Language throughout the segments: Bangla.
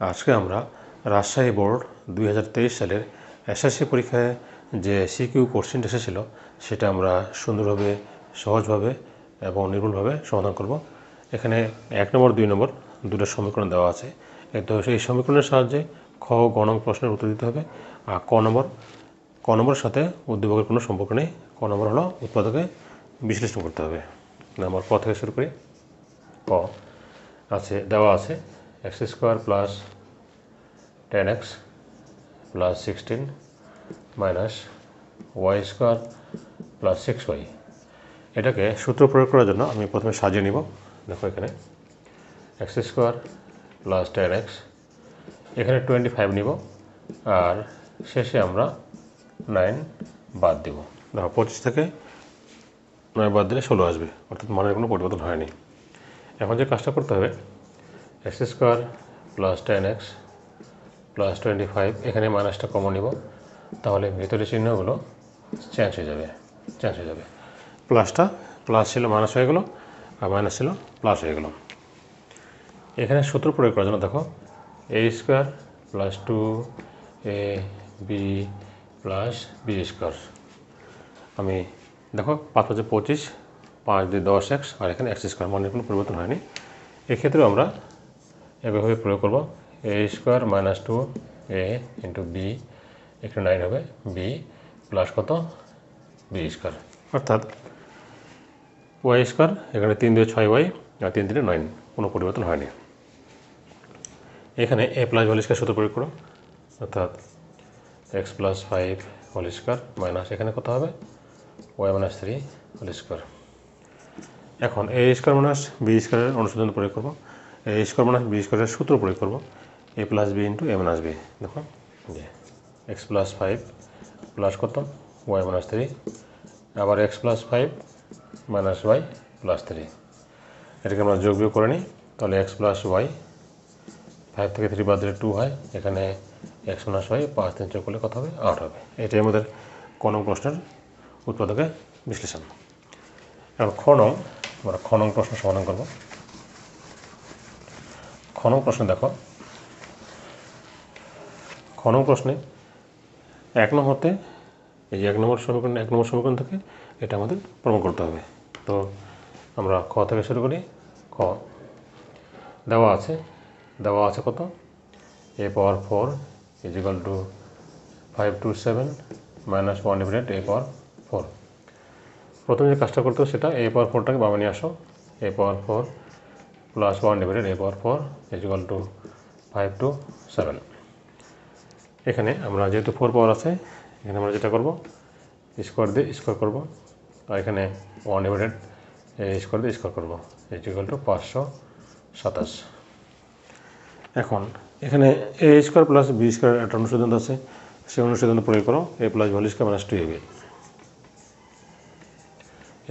আজকে আমরা রাজশাহী বোর্ড দুই হাজার তেইশ সালের এসএসসি পরীক্ষায় যে সিকিউ কোশ্চেন এসেছিল, সেটা আমরা সুন্দরভাবে, সহজভাবে এবং নির্ভুলভাবে সমাধান করব। এখানে এক নম্বর, দুই নম্বর দুটো সমীকরণ দেওয়া আছে। তো সেই সমীকরণের সাহায্যে খ গণং প্রশ্নের উত্তর দিতে হবে। আর ক নম্বর, ক নম্বরের সাথে উদ্দীপকের কোনো সম্পর্ক নেই। ক নম্বর হলো উৎপাদকে বিশ্লেষণ করতে হবে। নম্বর ক থেকে শুরু করি। ক আছে, দেওয়া আছে। Plus ten X plus sixteen minus Y square plus six Y এটাকে সূত্র প্রয়োগ করার জন্য আমি প্রথমে সাজিয়ে নিব। দেখো এখানে। X square plus ten X এখানে টোয়েন্টি ফাইভ নিব। আর শেষে আমরা নাইন বাদ দিব। দেখো, পঁচিশ থেকে নয় বাদ দিলে ষোলো আসবে। অর্থাৎ মানের কোনো পরিবর্তন হয়নি। এখন যে কাজটা করতে হবে X square plus ten X plus twenty five এখানে মাইনাসটা কমন নিব। তাহলে ভিতরে চিহ্নগুলো চেঞ্জ হয়ে যাবে চেঞ্জ হয়ে যাবে। প্লাসটা প্লাস ছিল মাইনাস হয়ে গেলো, আর মাইনাস ছিল প্লাস হয়ে গেলো। এখানে সূত্র প্রয়োগ করার জন্য দেখো A square plus two A B plus B square আমি দেখো, পাঁচ পাঁচে পঁচিশ, পাঁচ দিয়ে দশ এক্স আর এখানে এক্স স্কোয়ার মানের কোনো পরিবর্তন হয়নি। এক্ষেত্রেও আমরা একইভাবে প্রয়োগ করব। A square minus two A into B এখানে নাইন হবে। বি প্লাস কত? বি স্কোয়ার অর্থাৎ ওয়াই স্কোয়ার এখানে তিন দিয়ে ছয় ওয়াই আর তিন তিনে নাইন কোনো পরিবর্তন হয়নি। এখানে এ প্লাস হোল স্কোয়ার সূত্র প্রয়োগ করো। অর্থাৎ X plus five whole square minus এখানে কত হবে? Y minus three whole square এখন এ স্কোয়ার মাইনাস বি স্কোয়ারের অনুসন্ধান প্রয়োগ করব। এ স্কোয়ার মাইনাস বি স্কোয়ারের সূত্র প্রয়োগ করব। A plus B into A minus B দেখো, যে এক্স প্লাস ফাইভ প্লাস কত? ওয়াই মাইনাস থ্রি আবার X plus five minus Y plus three এটাকে আমরা যোগ বিয়োগ করে নিই, তাহলে এক্স প্লাস ওয়াই ফাইভ থেকে থ্রি বাদ দিলে টু হয়, এখানে এক্স মাইনাস ওয়াই পাঁচ তিন যোগ করলে কত হবে? আট হবে। এটাই আমাদের কোন প্রশ্নের উৎপাদকের বিশ্লেষণ। এখন খ আমরা খ প্রশ্ন সমাধান করব। নং প্রশ্নে দেখো। নং প্রশ্নে এক নম্বর হতে এই যে এক নম্বর সমীকরণ, এক নম্বর সমীকরণ থেকে এটা আমাদের প্রমাণ করতে হবে। তো আমরা খ থেকে শুরু করি, খ। দেওয়া আছে দেওয়া আছে কত? A power four is equal to five two seven minus one divided A power four. প্রথমে যে কাজটা করতে হবে সেটা এ পাওয়ার ফোরটাকে বামে নিয়ে আসো। A power four plus one divided A power four is equal to five two seven এখানে আমরা যেহেতু ফোর পাওয়ার আছে, এখানে আমরা যেটা করব স্কোয়ার দিয়ে স্কোয়ার করব। আর এখানে ওয়ান ডিভাইডেড স্কোয়ার দিয়ে স্কোয়ার করব। ইজিক্যাল টু পাঁচশো সাতাশ। এখন এখানে A square plus B square একটা অনুসিদ্ধান্ত আছে, সেই অনুসিদ্ধান্ত প্রয়োগ করো A plus value square minus two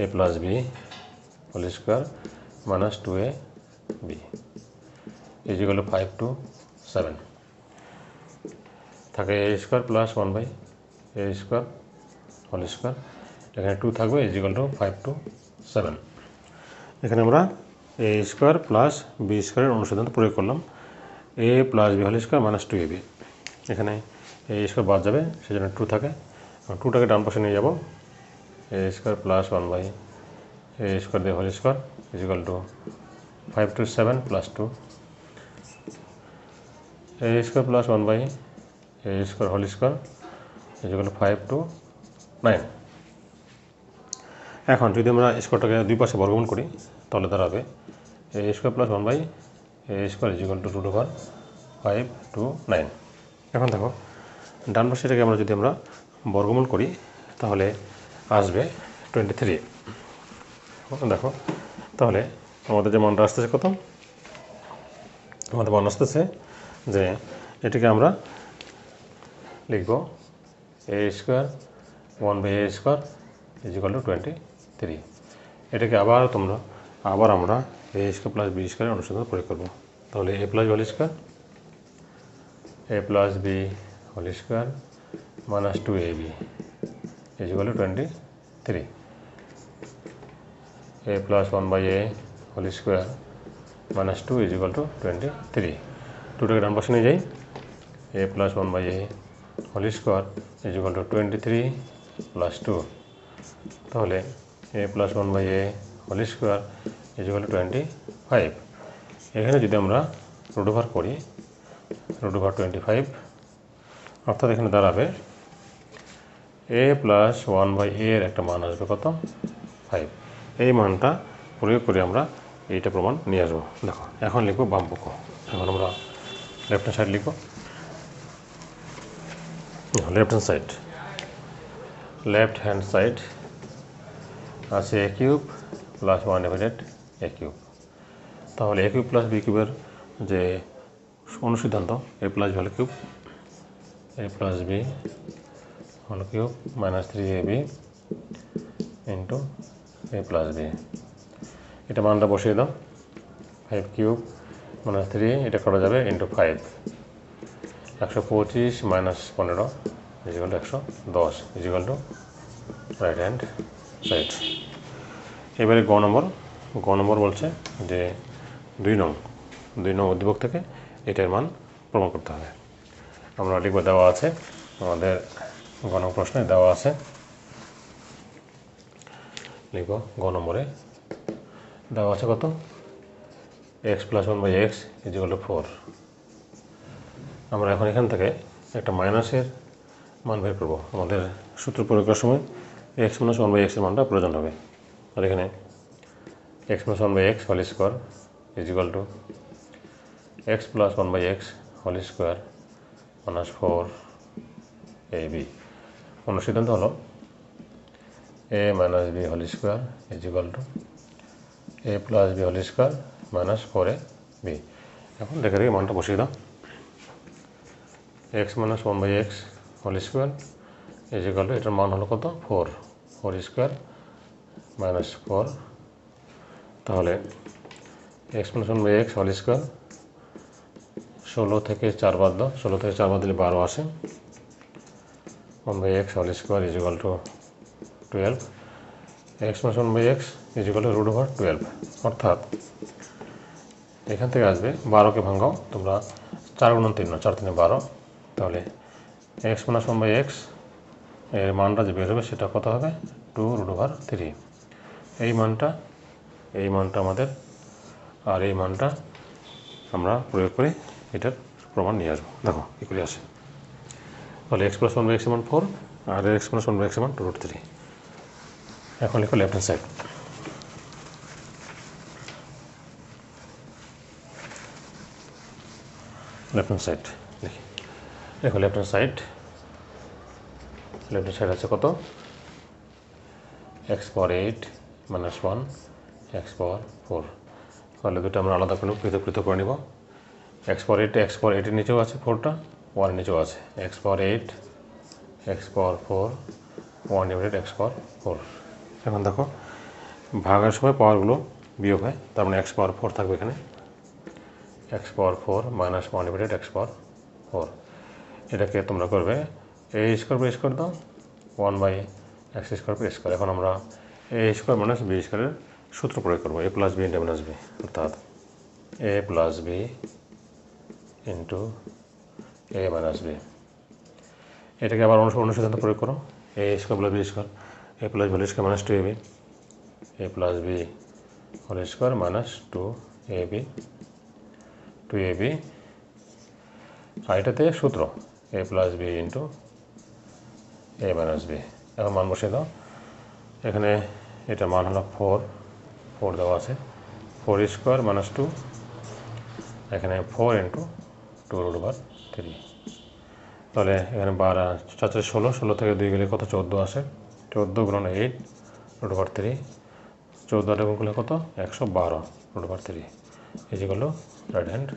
A plus B whole square minus two A B is equal to five two seven থাকে A square plus one by A square whole square এখানে টু থাকবে is equal to five two seven এখানে আমরা এ স্কোয়ার প্লাস বি স্কোয়ারের অনুসিদ্ধান্ত প্রয়োগ করলাম। A plus B whole square minus two A B এখানে এ স্কোয়ার বাদ যাবে, সেজন্য টু থাকে। টুটাকে ডান পাশে নিয়ে যাব। A square plus one by A square দিয়ে whole square is equal to five two seven plus two A square plus one by A square whole square is equal to five two nine এখন যদি আমরা স্কোয়ারটাকে দুই পাশে বর্গমূল করি, তাহলে দাঁড়াবে A square plus one by A square is equal to root over five two nine এখন দেখো, ডান পাশেটাকে আমরা যদি আমরা বর্গমূল করি, তাহলে আসবে টোয়েন্টি থ্রি দেখো, তাহলে আমাদের যে মানটা আসতেছে কত? আমাদের মান আসতেছে যে এটাকে আমরা লিখব A square one by A square is equal to twenty three এটাকে আবার তোমরা, আবার আমরা এ স্কোয়ার প্লাস বি স্কোয়ারের অনুসন্ধান প্রয়োগ করব। তাহলে A plus whole square A plus B whole square minus two A B is equal to twenty three A plus one by A whole square minus two is equal to twenty three দুটোকে ডান পাশে নিয়ে যাই। A plus one by A whole square is equal to twenty three plus two তাহলে A plus one by A whole square is equal to twenty five এখানে যদি আমরা রুট ওভার করি রুট ওভার টোয়েন্টি ফাইভ অর্থাৎ এখানে দাঁড়াবে এ প্লাস ওয়ান বাই এর একটা মান আসবে কত? ফাইভ এই মানটা প্রয়োগ করে আমরা এইটা প্রমাণ নিয়ে আসব। দেখো, এখন লিখব বাম পক্ষ। এখন আমরা লেফট হ্যান্ড সাইড লিখব। Left hand side left hand side আছে A cube plus one divided A cube তাহলে এ কিউব প্লাস বি কিউবের যে অনুসিদ্ধান্ত A plus value cube A plus B whole cube minus three A B into A plus B এটা মানটা বসিয়ে দাও। ফাইভ কিউব মাইনাস থ্রি এটা করা যাবে ইন্টু ফাইভ একশো পঁচিশ মাইনাস পনেরো ইজিকাল একশো দশ is equal to right hand side এবারে গ নম্বর গ নম্বর বলছে যে দুই নং দুই নং উদ্দীপক থেকে এটার মান প্রমাণ করতে হবে। আমরা লিখব দেওয়া আছে, আমাদের গণ প্রশ্নে দেওয়া আছে। লিখব গ নম্বরে দেওয়া আছে কত? X plus one by X is equal four আমরা এখন এখান থেকে একটা মাইনাসের মান বের করব। আমাদের সূত্র প্রয়োগ করার সময় এক্স মাইনাস ওয়ান বাই এক্সের মানটা প্রয়োজন হবে। আর এখানে X minus one by X whole square is equal to X plus one by X whole square minus four A B অন্য সিদ্ধান্ত হলো? A minus B whole square is equal to A plus B whole square minus four A B এখন দেখে দেখে মানটা বসিয়ে দাও। X minus one by X whole square is equal to এটার মান হলো কত? Four four square minus four তাহলে X minus one by X whole square ষোলো থেকে চার বাদ দাও। ষোলো থেকে চার বাদ দিলে বারো আসে। One by X whole square is equal to twelve X minus one by X is equal to root over twelve অর্থাৎ এখান থেকে আসবে বারোকে ভাঙাও তোমরা চার গুণ তিন চার তিনে বারো, তাহলে এক্স মাইনাস ওয়ান বাই এক্সের মানটা যে বের হবে সেটা কত হবে? টু রুট ওভার থ্রি এই মানটা এই মানটা আমাদের, আর এই মানটা আমরা প্রয়োগ করে এটার প্রমাণ নিয়ে আসব। দেখো, কী করে আসে? তাহলে X plus one by X মান four R X plus one by X মান টু রুট থ্রি এখন লিখো left hand side left hand side দেখি। দেখো left hand side left hand side আছে কত? X power eight minus one X power four তাহলে দুটো আমরা আলাদা করে পৃথক পৃথক করে নিব। X power eight X power এইটের নিচেও আছে ফোরটা ওয়ান নিচেও আছে। X power eight X power four one divided X power four এখন দেখো ভাগের সময় পাওয়ারগুলো বিয়োগ হয়, তার মানে এক্স পাওয়ার ফোর থাকবে এখানে। X power four minus one divided X power four এটাকে তোমরা করবে এ স্কোয়ার প্রেস করে দাও one by X square press করে এখন আমরা এ স্কোয়ার মাইনাস বি স্কোয়ারের সূত্র প্রয়োগ করব A plus B into minus B অর্থাৎ A plus B into A minus B এটাকে আবার অনুসরণ অনুসিদ্ধান্ত প্রয়োগ করো A square plus B square A plus B square minus two A B A plus B whole square minus two A B two A B আর এটাতে সূত্র A plus B into A minus B এখন মান বসিয়ে দাও। এখানে এটা মান হলো ফোর ফোর দেওয়া আছে। ফোর স্কোয়ার মাইনাস টু এখানে four into two root over three তাহলে এখানে বারো চারটে ষোলো ষোলো থেকে দুই গেলে কত? চোদ্দ আসে। চোদ্দ গুণন এইট রুট ওভার থ্রি চোদ্দ আট গুণ করলে কত? একশো বারো রুট ওভার থ্রি এই যেগুলো রাইট হ্যান্ড